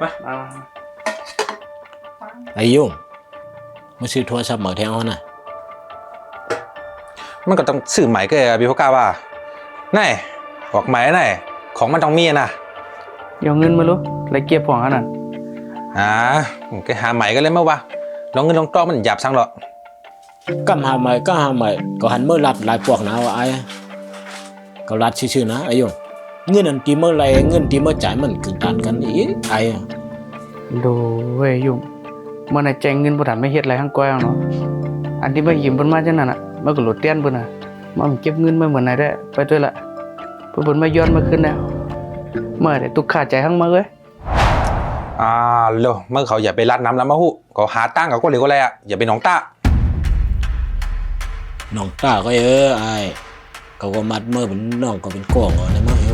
มาเอาไอ้ยุ่งมาซื้อโทรศัพท์เหมือแทงเขาน่ะมันก็ต้องซื้อใหม่ก็ไอ้พี่พกล้าว่าไหนบอกใหม่ไหนของมันต้องมีนะเดี๋ยวเงินมาลูแล้วเก็บของอันนั้นอ่าก็หาใหม่ก็เลยเมื่อวะลองเงินลองต้อมันหยาบสั่งหรอกก็หาใหม่ก็หาใหม่ก็หันเมื่อรัดหลายพวกนะว่าไอ้ก็รัดชื่อๆนะไอ้ยุ่ง เงินอันตีเมื่อไรเงินตีเมื่อจ่ายมันคือต่างกันอีกไอ้ดูเว้ยยุ่งมันน่ะแจงเงินบ่ทันไม่เฮ็ดอะไรทั้งก้อยเนาะอันที่มายืมเพิ่นมาจังนั้นน่ะมันก็หลุดเตี้ยนเพิ่นน่ะมันเก็บเงินมาเหมือนไหนได้ไปด้วยละเพิ่นเพิ่นมาย้อนมาขึ้นแล้วเมื่อได้ตุกขาดใจทั้งมาเอ้ยอ่าเร็วเมื่อเขาอย่าไปรัดน้ำแล้วมาหูก็หาตั้งกับก็เหลวก็เลยอะอย่าไปหนองต้าน้องตาก็เออไอ้เขาก็มัดเมื่อเป็นน้องก็เป็นกองเอาในเมื่อ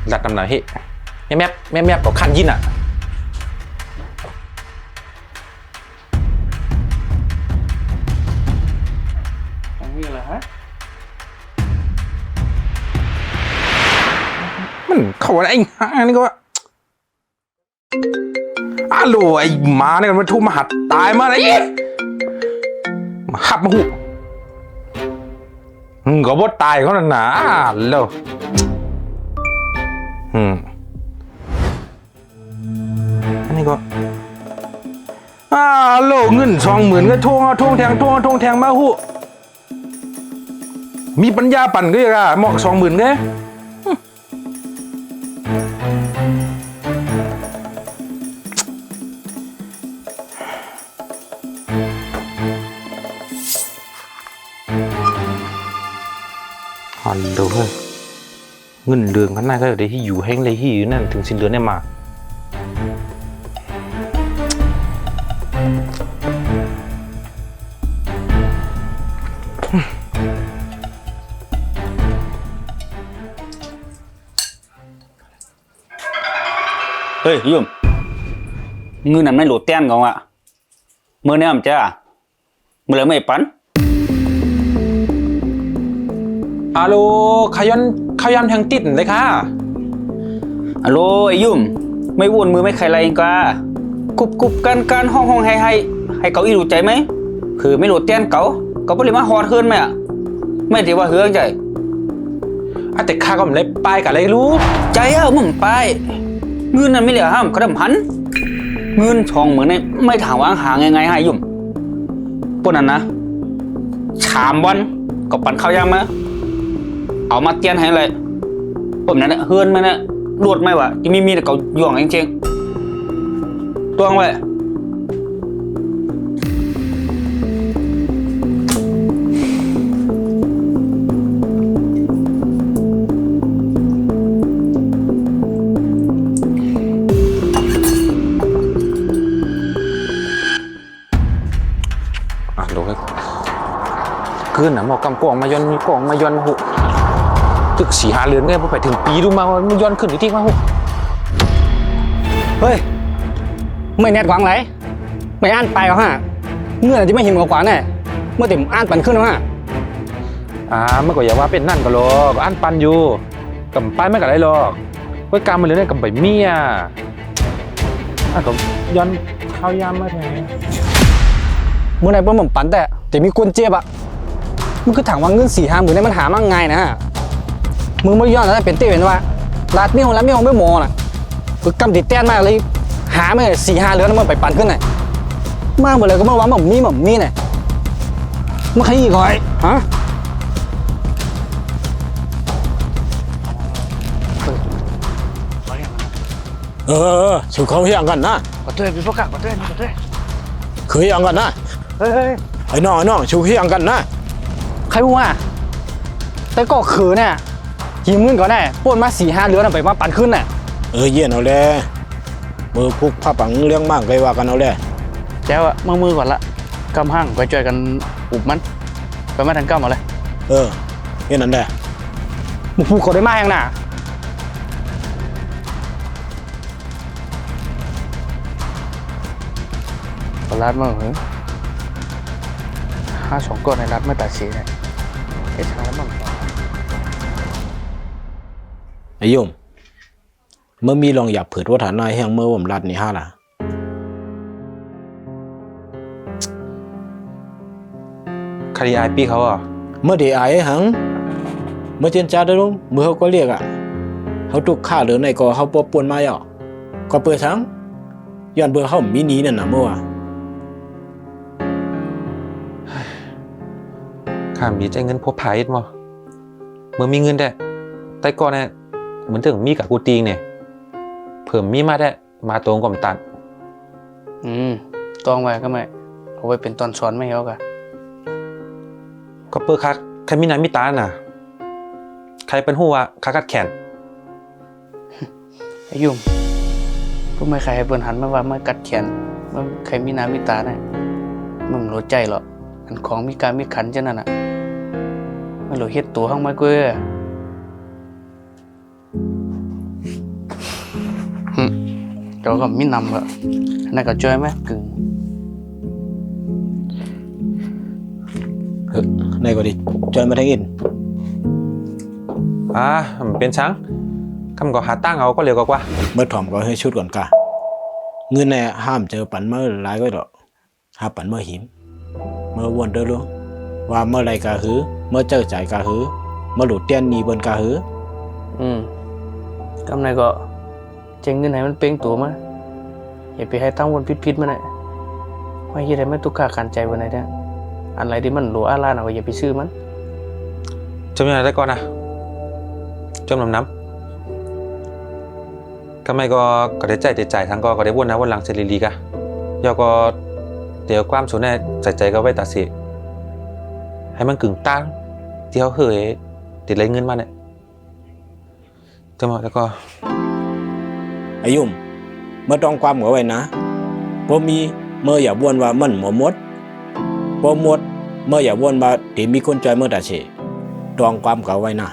เอวรัดน้ำหน่อยเฮ้ยแม่แม่แม่แม่ก็คันยินอะอันนี้แหละฮะมันเขาอะไรไอ้ห่านี่ก็ว่าอ้าโหลไอ้หมาเนี่ยมันทุบมาหัดตายมาอะไรอีกมาหับมาหูมึงก็บ่ตายเขาน่ะนะเร็ว อืมอันนี้ก็อ้าโลเงินสองหมื่นก็ทวงเอาทวงแทงทวงเอาทวงแทงมาหูมีปัญญาปั่นก็ยังอะหมอกสองหมื่นแกฮัลโหล เงินเดือนข้างหน้าก็เดี๋ยวที่อยู่แห้งเลยที่อยู่นั่นถึงสิ้นเดือนเนี่ยมาเฮ้ยยุ่มเงินนั้นไม่หลุดเตี้ยนกองอะมื่อนี้มันจะมื่อไรไม่ปันฮัลโลขยัน ขยันแทงติดเลยค่ะฮัลโหลไอ้ยุ่ม ไม่วุ่นมือไม่ใครไรกะกุบกุบกันกันห้องห้องให้ให้ให้เขาอีรู้ใจไหม คือไม่หลุดเตี้ยนเขาเขาไม่เลยมาฮอดขึ้นไหมอะไม่ถือว่าเฮืองใจอะแต่ข้าก็ไม่ได้ไปกับอะไรรู้ ใจอะมึงไปเงินนั้นไม่เหลือห้ามกระดำพันเงินทองเหมือนในไม่ถามว่างหาไงไงให้ยุ่มพวกนั้นนะสามวันก็ปั่นข้าวยามมา เอามาเตียนให้เลยผมนั้นน่ะเฮือนมันน่ะรวดไหมวะที่มีมีแต่เขาหย่องจริงๆตวงไว้อะโหลให้คืนนะหมอกำกองมายอนมีกองมายอนมาหุ ตึกสี่หาเรือนไงพอไปถึงปีดูมาว่ามันย้อนขึ้นอีกที่มาหุเฮ้ย ไม่แนดกวางไรไม่อ่านไปเอาฮะเงื่อนจะไม่หิมกว่าแน่เมื่อติมอ่านปันขึ้นแล้วฮะอ่าเมื่อก่อนอย่าว่าเป็นนั่นก็หรอกอันปันอยู่กับไปไม่กับไรหรอกไว้การมันเลยเนี่ยกับใบเมียอะก็ย้อนข้าวยามมาแทนเมื่อไหร่เพิ่มผมปันแต่แต่มีกุญเจ็บอะมันคือถังวางเงินสี่ห้าหมื่นเนี่ยมันหามั่งไงนะฮะ มึงไม่ย้อนแล้วเป็นเต้เป็นว่าลาดไม่หงแล้วไม่หงไม่โมน่ะคือกำติดแต้นมากเลย หาไม่สี่ห้าเรือนมันไปปั่นขึ้นไหนมากหมดเลยก็มาว่าหม่อมมีหม่อมมีไหนมาขยี้ก่อยฮะเออสุเขาเฮียงกันนะขอโทษพี่พวกกะขอโทษขอโทษคือเฮียงกันนะเฮ้ยไอ้น้องไอ้น้องชูเฮียงกันนะใครพูดว่าแต่ก็คือเนี่ย ยืมเงินก่อนแน่ปล้นมาสี่ห้าเรือนเอาไปมาปันขึ้นน่ะเออเย็นเอาเลยมือพุกผ้าปังเลี้ยงมากไกลว่ากันเอาเลยแจ้วอะมือมือก่อนละกำห้างไปช่วยกันอุบมันไปมาทันก้ามาเลยเออเย็นนั่นแหละมึงพูดเขาได้มากยังน่ะก็รัดมาเหรอห้าสองก้อนในรัดไม่ตัดสีเนี่ยเฮ็ดช้าแล้วมั้ง ไอ้ยุ่มเมื่อมีลองอยากเผิดว่าฐานนายแห่งเมื่อผมรัดนี่ฮะล่ะคดีอายปีเขาอะเมื่อเดียไอ้หัง เมื่อเจนจ้าได้รู้เมื่อเขาก็เรียกอะเขาตุกฆ่าหรือในก็เขาปวปวนมาอะก็เปิดทั้งย้อนเบอร์เขามีหนี้นั่นนะเมื่อวานข้ามีใจเงินพบภายมั้งเมื่อมีเงินได้แต่ก่อนเนี่ย เหมือนถึงมีกับกูตีงเนี่ยเพิ่มมีมาได้มาตรงกับตัน อืมตองไว้ก็ไม่เอาไว้เป็นตอนสอนไม่เฮากะก็เปิดคักใครมีน้ำมีตาน่ะ ใครเป็นหัวคักกัดแขนไอ้ยุ่งก็ไม่ใครให้เปิ้นหันมาว่ามากัดแขนมันใครมีน้ำมีตาน่ะมึงรู้ใจหรอกอันของมีการมีขันจังนั่นน่ะไม่รู้เฮ็ดตัวห้องมาเก้อ เจ้าก็มีนำก็อันนั่นก็จ้อยไหมกึ่งเฮ้ยในก็ดิจอยมาทั้งอินอ่ามันเป็นช้างคำก็หาตั้งเอาก็เร็วกว่าเมื่อถอมก็ให้ชุดก่อนกะเงินในห้ามเจอปันเมื่อไรก็ดอกหาปันเมื่อหิมเมื่อวนเด้อรู้ว่าเมื่อไรกะหือเมื่อเจอจ่ายกะหือเมื่อหลุดเตี้ยนหนีบนกะหืออืมกำไรก็ เจงเงินให้มันเป้งตัวมาอย่าไปให้ตั้งวนพิษๆมันเลยว่าเฮ็ดให้มันตุกขาขันใจวันไหนเนี่ยอันไรที่มันหลัวอาลานเอาก็อย่าไปซื้อมันจำยังไงได้ก่อนนะจมน้ำน้ำทำไมก็ก็ได้ใจได้ใจทั้งก็ก็ได้วนนะวนหลังเซรีลีกะยอก็เดี๋ยวความสุนแน่ใจใจก็ไว้ตัดสิให้มันกึ่งตั้งที่เขาเคยติดไรเงินมาเนี่ยจำแล้วก็ อายุมเมื่อต้องความกับไว้นะพอมีเมื่ออย่าวนว่ามันหมอมดพอหมดเมื่ออย่าวนว่าที่มีคนจอยเมื่อตาเชตองความกับไว้นะ